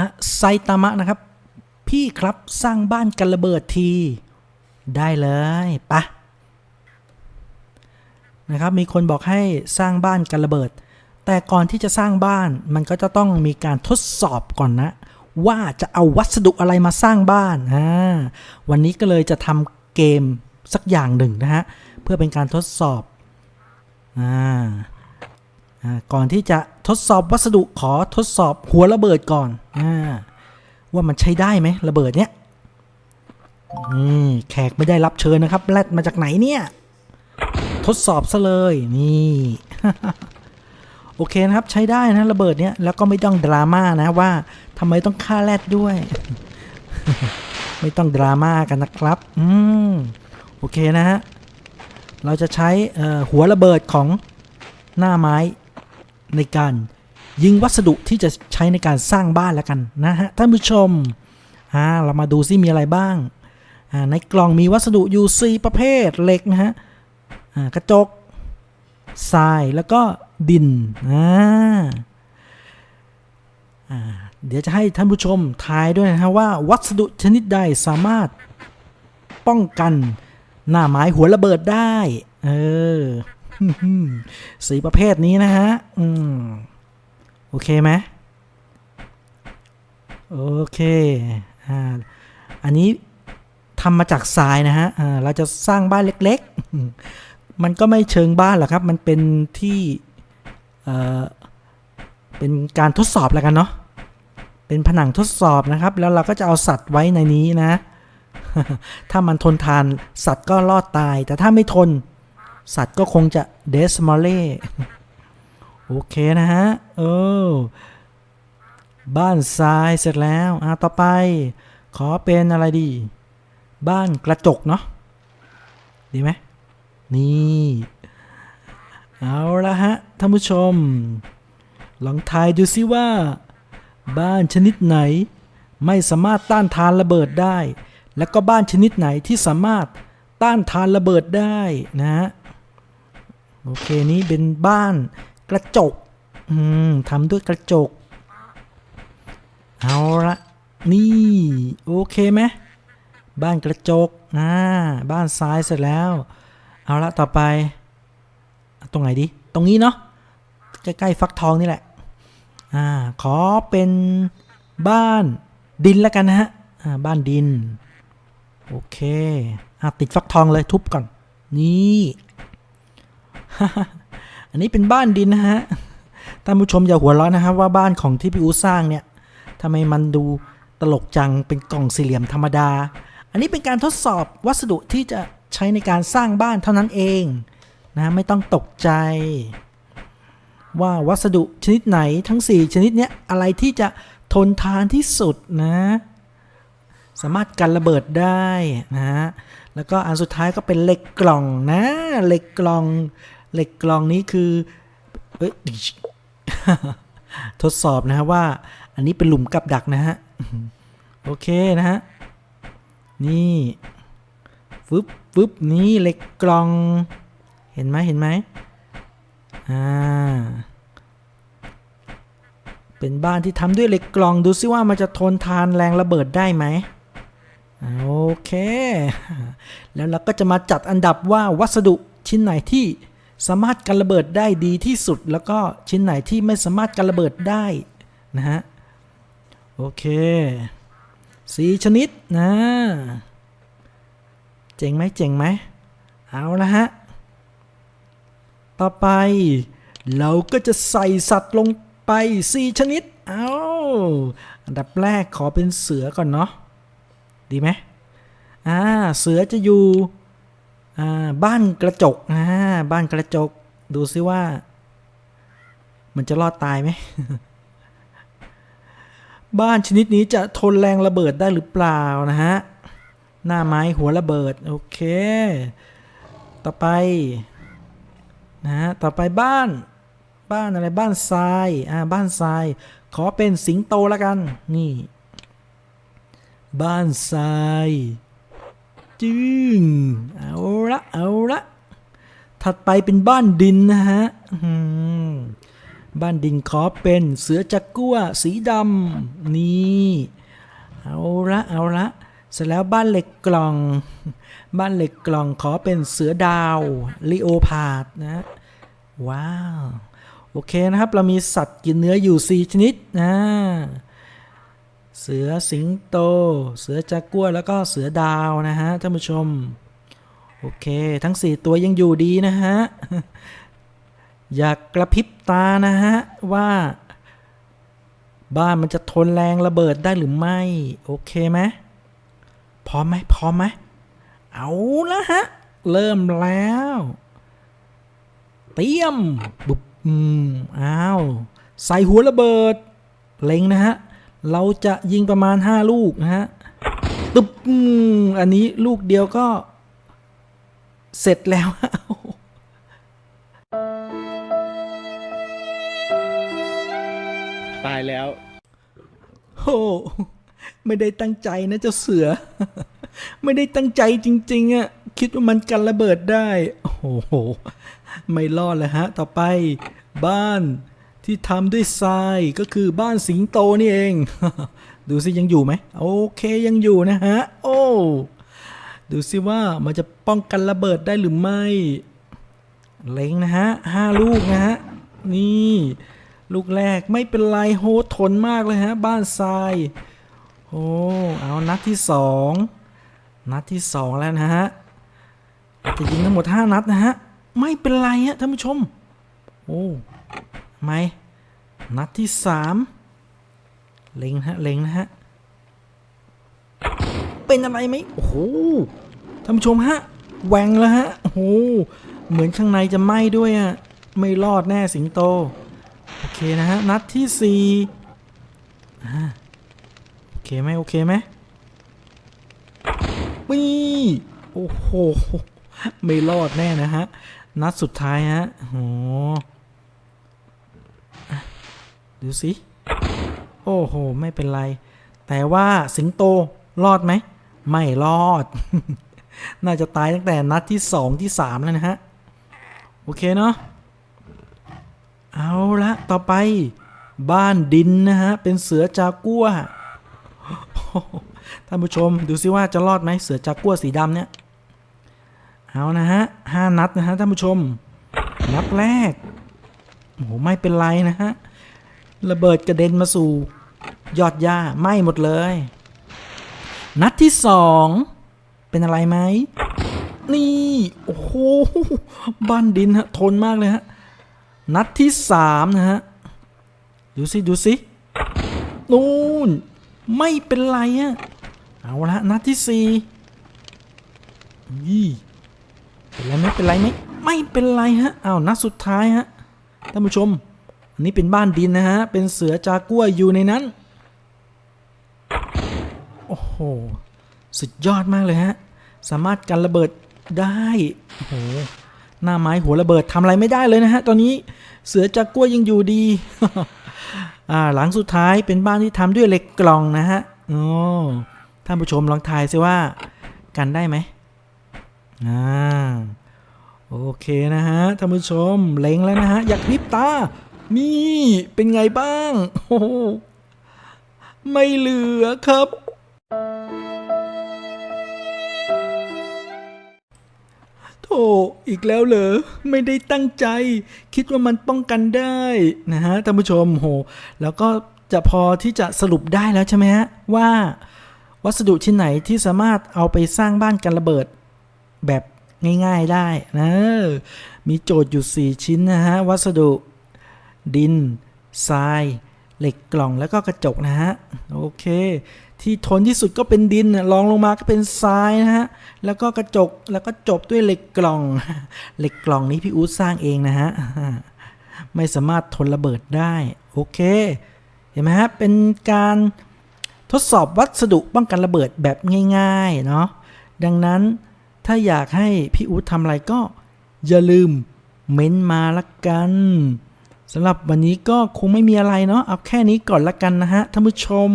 ฮะไซตามะนะครับ พี่ครับสร้างบ้านกันระเบิดที ได้เลยปะนะครับมีคนบอกให้สร้างบ้านกันระเบิด แต่ก่อนที่จะสร้างบ้านมันก็จะต้องมีการทดสอบก่อนนะ ว่าจะเอาวัสดุอะไรมาสร้างบ้านอ่าวันนี้ก็เลยจะทำเกมสักอย่างหนึ่งนะฮะ เพื่อเป็นการทดสอบอ่าอ่า ก่อนที่จะทดสอบวัสดุขอทดสอบหัวระเบิดก่อนอว่ามันใช้ได้ไหมระเบิดเนี้ยแขกไม่ได้รับเชิญนะครับแรดมาจากไหนเนี่ย ทดสอบซะเลยนี่โอเคนะครับใช้ได้นะระเบิดเนี้ยแล้วก็ไม่ต้องดราม่านะว่าทำไมต้องฆ่าแรดด้วย ไม่ต้องดราม่ากันนะครับ อืมโอเคนะฮะเราจะใช้หัวระเบิดของหน้าไม้ ในการยิงวัสดุที่จะใช้ในการสร้างบ้านแล้วกันนะฮะท่านผู้ชมอ่าเรามาดูซิมีอะไรบ้างอ่าในกล่องมีวัสดุอยู่ 4 ประเภทเหล็กนะฮะอ่ากระจกทรายแล้วก็ดินอ่าอ่าเดี๋ยวจะให้ท่านผู้ชมทายด้วยนะฮะว่าวัสดุชนิดใดสามารถป้องกันหน้าไม้หัวระเบิดได้ เออ สีประเภทนี้นะฮะ อืม โอเคไหมโอเค อ่า อันนี้ทำมาจากทรายนะฮะ อ่า เราจะสร้างบ้านเล็ก ๆ มันก็ไม่เชิงบ้านหรอกครับ มันเป็นที่ เอ่อ เป็นการทดสอบแล้วกันเนาะ เป็นผนังทดสอบนะครับ แล้วเราก็จะเอาสัตว์ไว้ในนี้นะ ถ้ามันทนทานสัตว์ก็รอดตาย แต่ถ้าไม่ทน สัตว์ก็คงจะเดสมอลเล่โอเคนะฮะ เออ บ้านทรายเสร็จแล้วอะต่อไป ขอเป็นอะไรดี บ้านกระจกเนาะ ดีไหม นี่ เอาละฮะ ท่านผู้ชม ลองทายดูซิว่า บ้านชนิดไหน ไม่สามารถต้านทานระเบิดได้ แล้วก็บ้านชนิดไหนที่สามารถต้านทานระเบิดได้นะฮะ โอเคนี้เป็นบ้านกระจก อืมทำด้วยกระจก เอาละนี่ โอเคไหมบ้านกระจกอ่าบ้านซ้ายเสร็จแล้ว เอาละต่อไป ตรงไหนดี ตรงนี้เนาะใกล้ๆฟักทองนี่แหละ อ่า ขอเป็นบ้านดินแล้วกันนะฮะ อ่า บ้านดิน โอเค อะติดฟักทองเลยทุบก่อน นี่ อันนี้เป็นบ้านดินนะฮะ ท่านผู้ชมอย่าหัวเราะนะครับว่าบ้านของที่พี่อูสร้างเนี่ยทำไมมันดูตลกจังเป็นกล่องสี่เหลี่ยมธรรมดา อันนี้เป็นการทดสอบวัสดุที่จะใช้ในการสร้างบ้านเท่านั้นเองนะไม่ต้องตกใจ ว่าวัสดุชนิดไหนทั้ง 4 ชนิดเนี้ยอะไรที่จะทนทานที่สุดนะ สามารถกันระเบิดได้นะฮะแล้วก็อันสุดท้ายก็เป็นเหล็กกล่องนะเหล็กกล่อง เหล็กกลองนี้คือเอ้ยทดสอบนะฮะว่า อันนี้เป็นหลุมกับดักนะฮะ โอเคนะฮะ นี่ฟึบฟึบนี่เหล็กกลอง เห็นไหมเห็นไหมอ่า เป็นบ้านที่ทำด้วยเหล็กกลองดูซิว่ามันจะทนทานแรงระเบิดได้ไหมโอเค แล้วเราก็จะมาจัดอันดับว่าวัสดุชิ้นไหนที่ สามารถกันระเบิดได้ดีที่สุด แล้วก็ชิ้นไหนที่ไม่สามารถกันระเบิดได้นะฮะโอเคสีชนิดนะเจ๋งไหมเจ๋งไหมเอาละฮะต่อไป เราก็จะใส่สัตว์ลงไปสี่ชนิดเอาอันดับแรกขอเป็นเสือก่อนเนาะดีไหมอ่าเสือจะอยู่ บ้านกระจกอ่าบ้านกระจก ดูซิว่า มันจะรอดตายไหม บ้านชนิดนี้จะทนแรงระเบิดได้หรือเปล่านะฮะ หน้าไม้หัวระเบิด โอเค ต่อไป นะฮะ ต่อไปบ้าน บ้านอะไร บ้านทราย อ่า บ้านทราย ขอเป็นสิงโตล้วกัน นี่ บ้านทราย จึงเอาละเอาละถัดไปเป็นบ้านดินนะฮะบ้านดินขอเป็นเสือจักกัวสีดำนี่เอาละเอาละเสร็จแล้วบ้านเหล็กกล่อง บ้านเหล็กกล่องขอเป็นเสือดาวลิโอพาดนะ ว้าว โอเคนะครับ เรามีสัตว์กินเนื้ออยู่ 4 ชนิดนะ เสือสิงโต เสือจากกัวแล้วก็เสือดาวนะฮะท่านผู้ชม โอเค ทั้ง 4 ตัวยังอยู่ดีนะฮะ อยากกระพริบตานะฮะ ว่า บ้านมันจะทนแรงระเบิดได้หรือไม่ โอเคไหมพร้อมไหมพร้อมไหมเอาละฮะ เริ่มแล้ว เตรียมบุบอืมอ้าว ใส่หัวระเบิด เล็งนะฮะ เราจะยิงประมาณ 5 ลูกนะฮะตึ๊บอันนี้ลูกเดียวก็เสร็จแล้วตายแล้วโอ้ไม่ได้ตั้งใจนะเจ้าเสือ ไม่ได้ตั้งใจจริง ๆอะคิดว่ามันกันระเบิดได้ โอ้โห ไม่รอดเลยฮะ ต่อไปบ้าน ที่ทำด้วยทรายก็คือบ้านสิงโตนี่เอง ดูสิยังอยู่ไหมโอเคยังอยู่นะฮะ โอ้ดูสิว่ามันจะป้องกันระเบิดได้หรือไม่ เล็งนะฮะห้าลูกนะฮะ นี่ ลูกแรกไม่เป็นไรโหทนมากเลยฮะ บ้านทรายโอ้เอานัดที่สองนัดที่สองแล้วนะฮะจะยิงทั้งหมดห้านัดนะฮะ ไม่เป็นไรฮะท่านผู้ชม โอ้ ไหมนัดที่สามเล็งฮะเล็งนะฮะ เป็นอะไรไหมโอ้โหท่านผู้ชมฮะแหวงแล้วฮะโอ้โหเหมือนข้างในจะไหม้ด้วยอะไม่รอดแน่สิงโต โอเคนะฮะ นัดที่สี่โอเคไหมโอเคไหมปีโอ้โห ไม่รอดแน่นะฮะ นัดสุดท้ายฮะโอ้ ดูสิโอ้โห ไม่เป็นไร แต่ว่าสิงโตรอดไหม ไม่รอด น่าจะตายตั้งแต่นัดที่สองที่สามแล้วนะฮะ โอเคเนาะเอาละต่อไปบ้านดินนะฮะ เป็นเสือจากัวท่านผู้ชมดูซิว่าจะรอดไหมเสือจากัวสีดำเนี่ย เอานะฮะห้านัดนะฮะท่านผู้ชม นัดแรกโอ้โหไม่เป็นไรนะฮะ ระเบิดกระเด็นมาสู่ ยอดหญ้าไหม้หมดเลย นัดที่สองเป็นอะไรไหมนี่ โอ้โหบ้านดินฮะทนมากเลยฮะ นัดที่สามนะฮะ ดูสิดูสินู่นไม่เป็นไรอะเอาละนัดที่สี่ยี่เป็นไรไหมเป็นไรไหมไม่เป็นไรฮะเอานัดสุดท้ายฮะท่านผู้ชม นนี้เป็นบ้านดินนะฮะ เป็นเสือจากัวอยู่ในนั้น โอ้โห สุดยอดมากเลยฮะ สามารถกันระเบิดได้ โอ้โห หน้าไม้หัวระเบิดทำอะไรไม่ได้เลยนะฮะ ตอนนี้เสือจากกัวยังอยู่ดี อ่า หลังสุดท้ายเป็นบ้านที่ทำด้วยเหล็กกล่องนะฮะ โอ้ท่านผู้ชมลองทายซิว่ากันได้ไหมอ่าโอเคนะฮะท่านผู้ชมเล็งแล้วนะฮะ อยากพริบตา นี่เป็นไงบ้าง โอ้ไม่เหลือครับ โธ่อีกแล้วเหรอ ไม่ได้ตั้งใจ คิดว่ามันป้องกันได้นะฮะท่านผู้ชมโห แล้วก็จะพอที่จะสรุปได้แล้วใช่ไหมฮะ ว่าวัสดุชิ้นไหนที่สามารถเอาไปสร้างบ้านกันระเบิดแบบง่ายๆได้นะมีโจทย์อยู่ 4 ชิ้นนะฮะ วัสดุ ดิน ทราย เหล็กกล่องแล้วก็กระจกนะฮะ โอเค ที่ทนที่สุดก็เป็นดินรองลงมาก็เป็นทรายนะฮะ แล้วก็กระจก แล้วก็จบด้วยเหล็กกล่อง เหล็กกล่องนี้พี่อู๊ดสร้างเองนะฮะ ไม่สามารถทนระเบิดได้ โอเค เห็นไหมฮะ เป็นการทดสอบวัสดุป้องกันระเบิดแบบง่ายๆ เนาะ ดังนั้นถ้าอยากให้พี่อู๊ดทำอะไรก็อย่าลืมเม้นมาละกัน สำหรับวันนี้ก็คงไม่มีอะไรเนาะเอาแค่นี้ก่อนละกันนะฮะท่านผู้ชม